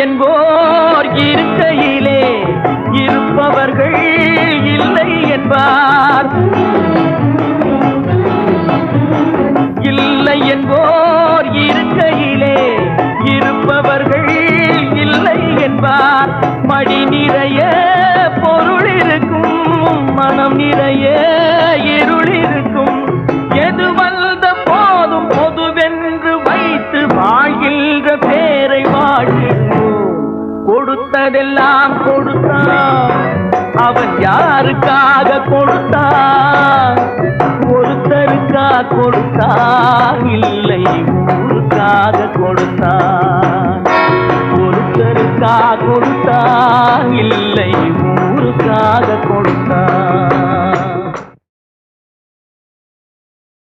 என்போர் இருக்கையிலே இருப்பவர்கள் இல்லை என்பார். இல்லை என்போர் இருக்கையிலே இருப்பவர்கள் இல்லை என்பார். மடி நிறைய பொருள் இருக்கும் மனம் நிறைய கொடுத்ததெல்லாம் கொடுத்தான் அவன் யாருக்காக கொடுத்தான் ஒருத்தருக்கா கொடுத்தான் இல்லை ஊருக்காக கொடுத்தான் ஒருத்தருக்கா கொடுத்தான் இல்லை ஊருக்காக கொடுத்தான்